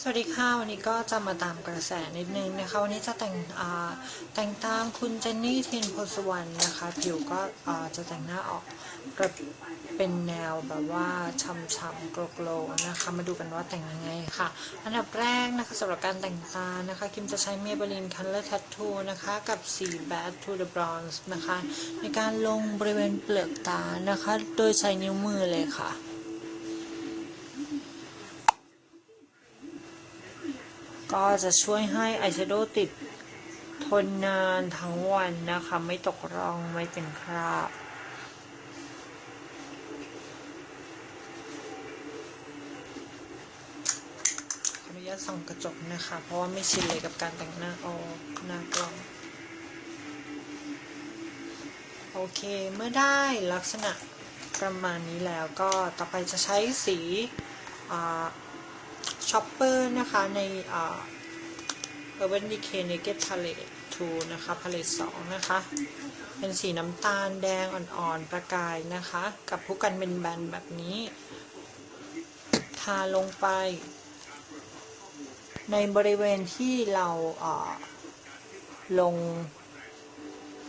สวัสดีค่ะ วันนี้ก็จะมาตามกระแสนิดนึงนะคะ วันนี้จะแต่งอ่าแต่งตามคุณเจนนี่เทียนโพสวรรณนะคะ ผิวก็จะแต่งหน้าออกกระเป็นแนวแบบว่าช้ำๆโกลวๆนะคะ มาดูกันว่าแต่งยังไงค่ะ อันดับแรกนะคะสำหรับการแต่งตานะคะ คิมจะใช้เมเบลินคัลเลอร์ทัตทูนะคะ กับสี Bad to the Bronze นะคะ ในการลงบริเวณเปลือกตานะคะ โดยใช้นิ้วมือเลยค่ะ ก็จะช่วยให้อายแชโดว์ติดทนนานทั้งวันนะคะ ไม่ตกร่องไม่เป็นคราบขออนุญาตส่องกระจกนะคะ เพราะว่าไม่ชินเลยกับการแต่งหน้าออกหน้ากล้องโอเค เมื่อได้ลักษณะประมาณนี้แล้วก็ต่อไปจะใช้สี ช็อปเปอร์นะคะในอ่า Urban Decay Naked Palette 2นะคะ Palette 2 นะคะ เป็นสีน้ำตาลแดงอ่อนๆ ประกายนะคะ กับผู้กันเป็นแบนแบบนี้ ทาลงไป ในบริเวณที่เราเอ่อลง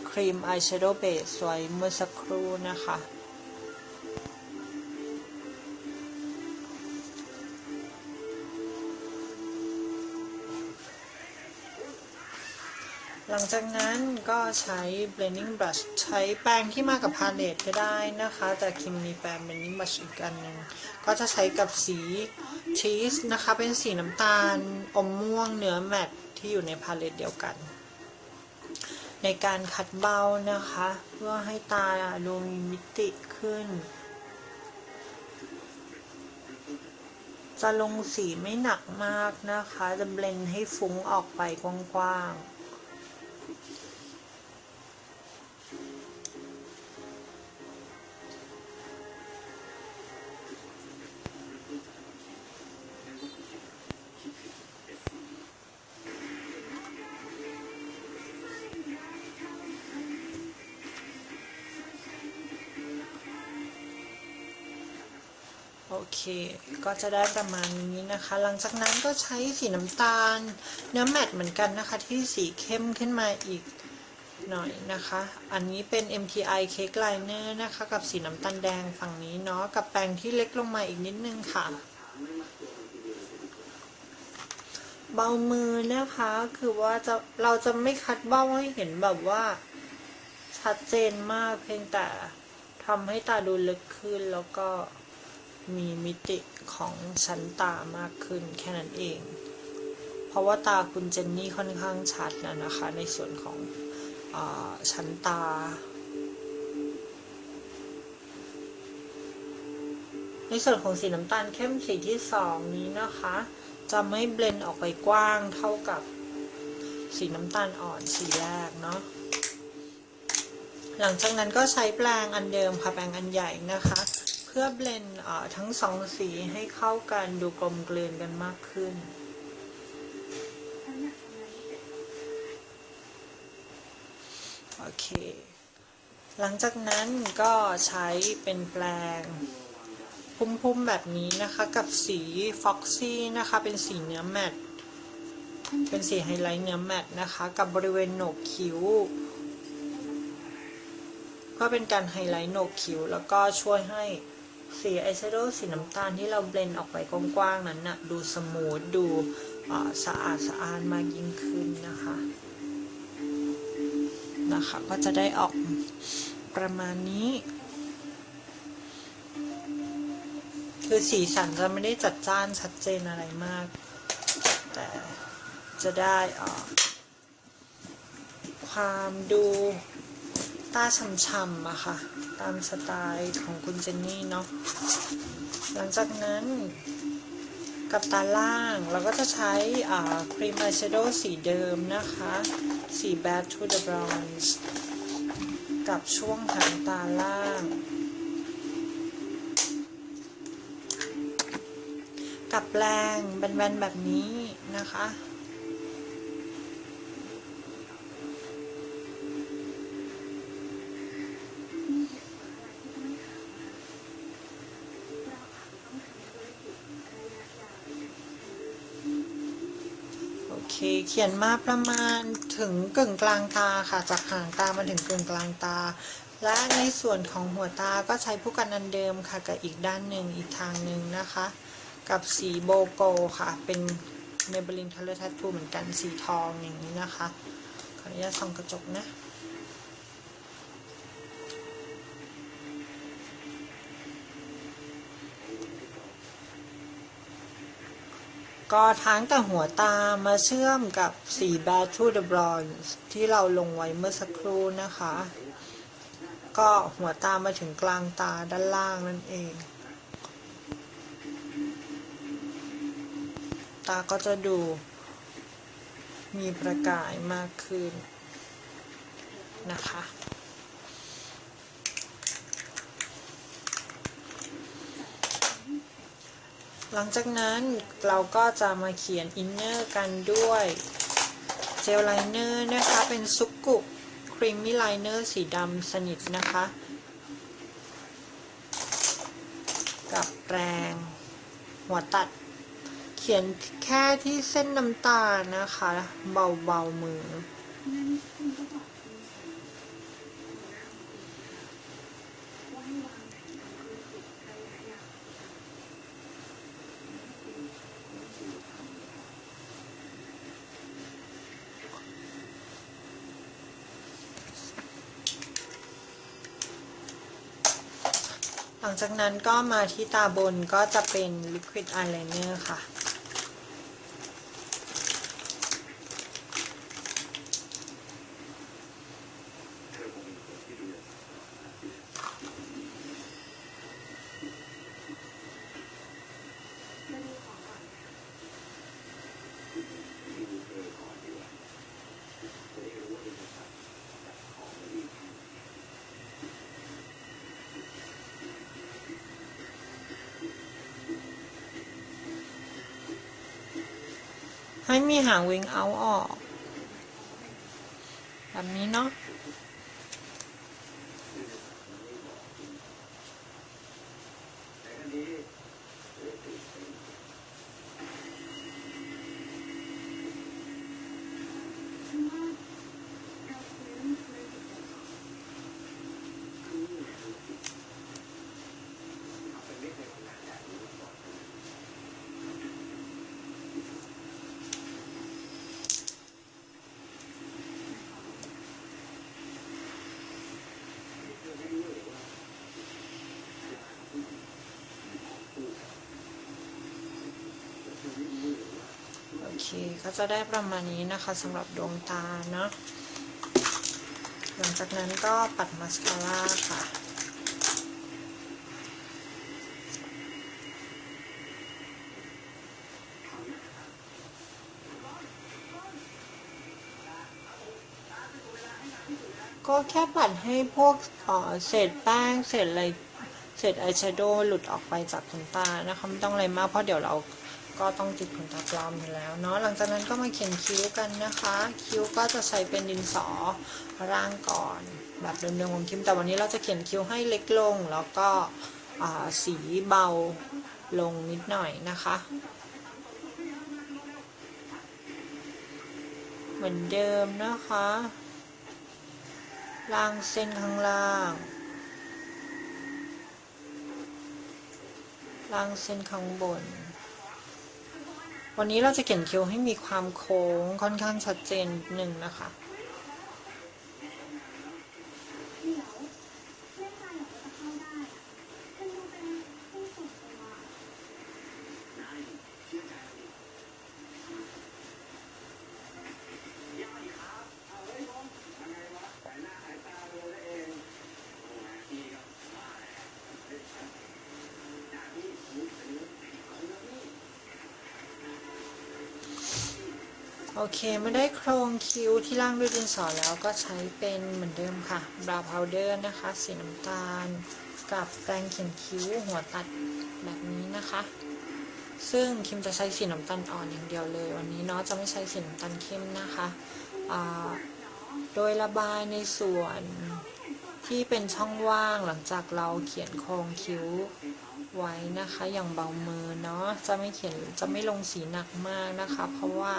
ครีมอายแชโดว์เบสไว้เมื่อสักครู่นะคะ ลังจากนั้นก็ใช้ blending brush ใช้แปรงที่มากับพาเลตก็ได้นะคะ แต่คิมมีแปรง blending brush อีกอันหนึ่งก็จะใช้กับสีชีสนะคะ เป็นสีน้ำตาลอมม่วงเนื้อแมตที่อยู่ในพาเลตเดียวกัน ในการขัดเบานะคะ เพื่อให้ตาดูมีมิติขึ้น จะลงสีไม่หนักมากนะคะ จะเบลนให้ฟุ้งออกไปกว้างๆ โอเค ก็จะได้ประมาณนี้นะคะ หลังจากนั้นก็ใช้สีน้ำตาล เนื้อแมตต์เหมือนกันนะคะ ที่สีเข้มขึ้นมาอีกหน่อยนะคะ อันนี้เป็น MTI Cake Liner นะคะ กับสีน้ำตาลแดงฝั่งนี้เนาะ กับแปรงที่เล็กลงมาอีกนิดนึงค่ะ เบามือนะคะ คือว่าจะเราจะไม่คัดเบ้าให้เห็นแบบว่า ชัดเจนมากเพียงแต่ทำให้ตาดูลึกขึ้นแล้วก็ มีมิติของชั้นตามากขึ้นแค่นั้นเอง เพราะว่าตาคุณเจนนี่ค่อนข้างชัดนะนะคะ ในส่วนของอชั้นตา ในส่วนของสีน้ำตาลเข้มสีที่สองนี้นะคะ จะไม่เบลนออกไปกว้างเท่ากับสีน้ำตาลอ่อนสีแรกเนาะหลังจากนั้นก็ใช้แปรงอันเดิมค่ะแปรงอันใหญ่นะคะ พื่อเบลนทั้งสองสีให้เข้ากันดูกลมกลืนกันมากขึ้น โอเค หลังจากนั้นก็ใช้เป็นแปรงพุ่มๆแบบนี้นะคะ กับสี Foxy นะคะ เป็นสีเนื้อแมตต์เป็นสีไฮไลท์เนื้อแมตต์นะคะ กับบริเวณโหนกคิ้วก็เป็นการไฮไลท์โหนกคิ้วแล้วก็ช่วยให้ สีอายแชโดว์สีน้ำตาลที่เราเบลนออกไปกว้างๆนั้นนะ่ะดูสมูทดูสะอาดสะอาดมากยิ่งขึ้นนะคะนะคะก็จะได้ออกประมาณนี้ คือสีสันจะไม่ได้จัดจ้านชัดเจนอะไรมาก แต่จะได้อ่าความดู ตาช่ำๆอะค่ะ ตามสไตล์ของคุณเจนนี่เนาะ หลังจากนั้นกับตาล่างเราก็จะใช้อ่าครีมอายแชโดว์สีเดิมนะคะ สี Bad to the Bronze กับช่วงหางตาล่าง กับแรงแบนๆแบบนี้นะคะ เคเขียนมาประมาณถึงกึ่งกลางตาค่ะ จากหางตามาถึงกึ่งกลางตา และในส่วนของหัวตาก็ใช้ผู้กันอันเดิมค่ะ กับอีกด้านหนึ่งอีกทางหนึ่งนะคะ กับสีโบโกค่ะ เป็นเมเบลินคัลเลอร์ทัตทูเหมือนกันสีทองอย่างนี้นะคะ ขออนุญาตส่องกระจกนะ ก็ทั้งแต่หัวตามาเชื่อมกับสี Bad to the Bronze ที่เราลงไว้เมื่อสักครู่นะคะ ก็หัวตามาถึงกลางตาด้านล่างนั่นเอง ตาก็จะดูมีประกายมากขึ้นนะคะ หลังจากนั้นเราก็จะมาเขียนอินเนอร์กันด้วยเจลไลเนอร์นะคะ เป็นซุกกุครีมมี่ไลเนอร์สีดำสนิทนะคะ กับแปรงหัวตัด เขียนแค่ที่เส้นน้ำตาลนะคะ เบาๆมือ หลังจากนั้นก็มาที่ตาบนก็จะเป็น Liquid Eyeliner ค่ะ ให้มีหางวิงเอาออก แบบนี้เนาะ เค ก็จะได้ประมาณนี้นะคะสำหรับดวงตาเนาะหลังจากนั้นก็ปัดมาสคาร่าค่ะก็แค่ปัดให้พวกเอ่อเศษแป้งเศษอะไรเศษอายแชโดว์หลุดออกไปจากขนตานะคะ ไม่ต้องอะไรมากเพราะเดี๋ยวเรา ก็ต้องติดขนตาปลอมอยู่แล้วเนาะหลังจากนั้นก็มาเขียนคิ้วกันนะคะ คิ้วก็จะใช้เป็นดินสอร่างก่อนแบบเดิมๆของคิมแต่วันนี้เราจะเขียนคิ้วให้เล็กลง แล้วก็สีเบาลงนิดหน่อยนะคะ เหมือนเดิมนะคะล่างเส้นข้างล่างล่างเส้นข้างบน วันนี้เราจะเขียนคิ้วให้มีความโค้งค่อนข้างชัดเจนหนึ่งนะคะ โอเคม่ได้โครงคิ้วที่ล่างด้วยดินสอแล้วก็ใช้เป็นเหมือนเดิมค่ะบราวน์พาวเดอร์นะคะ สีน้ำตาล กับแปรงเขียนคิ้วหัวตัดแบบนี้นะคะ ซึ่งคิมจะใช้สีน้ำตาลอ่อนอย่างเดียวเลย วันนี้เนาะจะไม่ใช้สีน้ำตาลเข้มนะคะโดยระบายในส่วนที่เป็นช่องว่างหลังจากเราเขียนโครงคิ้วไว้นะคะ อย่างเบามือเนาะจะไม่เขียนจะไม่ลงสีหนักมากนะคะ เพราะว่า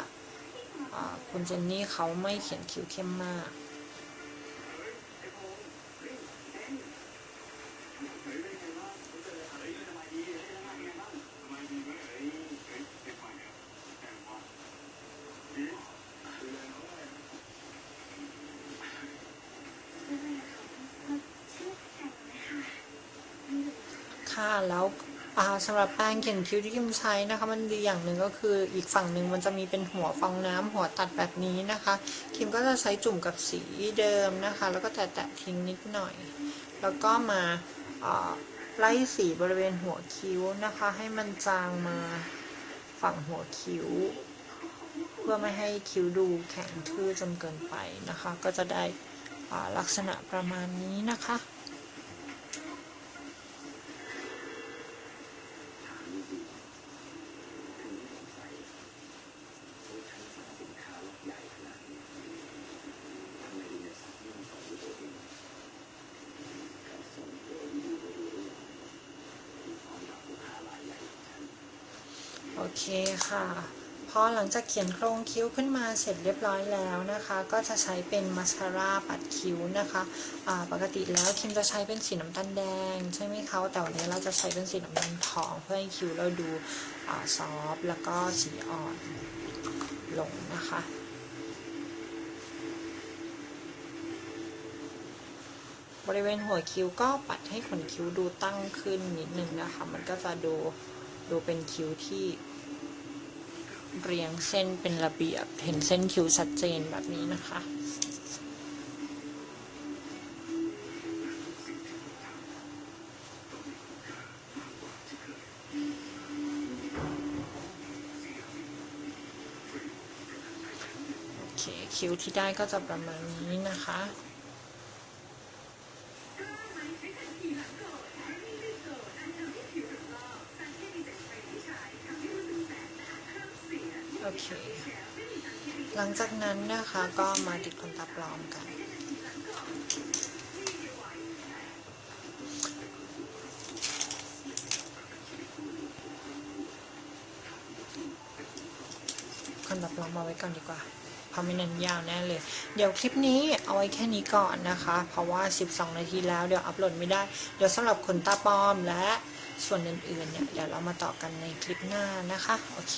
คุณเจนนี่เขาไม่เขียนคิ้วเข้มมาก ค่ะแล้ว สำหรับแป้งเขียนคิ้วที่คิมใช้นะคะ มันดีอย่างหนึ่งก็คืออีกฝั่งหนึ่งมันจะมีเป็นหัวฟองน้ำหัวตัดแบบนี้นะคะ คิมก็จะใช้จุ่มกับสีเดิมนะคะ แล้วก็แตะๆทิ้งนิดหน่อย แล้วก็มาไล่สีบริเวณหัวคิ้วนะคะ ให้มันจางมาฝั่งหัวคิ้ว เพื่อไม่ให้คิ้วดูแข็งทื่อจนเกินไปนะคะ ก็จะได้ลักษณะประมาณนี้นะคะ โอเคค่ะ พอหลังจากเขียนโครงคิ้วขึ้นมาเสร็จเรียบร้อยแล้วนะคะ ก็จะใช้เป็นมาสคาร่าปัดคิ้วนะคะอ่าปกติแล้วคิมจะใช้เป็นสีน้ำตาลแดง ใช่ไหมคะแต่วันนี้เราจะใช้เป็นสีน้ำตาลทอง เพื่อให้คิ้วเราดูอซอฟต์แล้วก็สีอ่อนลงนะคะบริเวณหัวคิ้วก็ปัดให้ขนคิ้วดูตั้งขึ้นนิดนึงนะคะ มันก็จะดู ดูเป็นคิ้วที่เรียงเส้นเป็นระเบียบ เห็นเส้นคิ้วชัดเจนแบบนี้นะคะ โอเค คิ้วที่ได้ก็จะประมาณนี้นะคะ อเคหลังจากนั้นนะคะก็มาติดขนตาปลอมกัน ขนตาปลอมมาไว้ก่อนดีกว่าเพราะไม่นั้นยาวแน่เลย เดี๋ยวคลิปนี้เอาไว้แค่นี้ก่อนนะคะ เพราะว่า 12 นาทีแล้วเดี๋ยวอัปโหลดไม่ได้ เดี๋ยวสำหรับขนตาปลอมและส่วนอื่นๆเนี่ยเดี๋ยวเรามาต่อกันในคลิปหน้านะคะ โอเค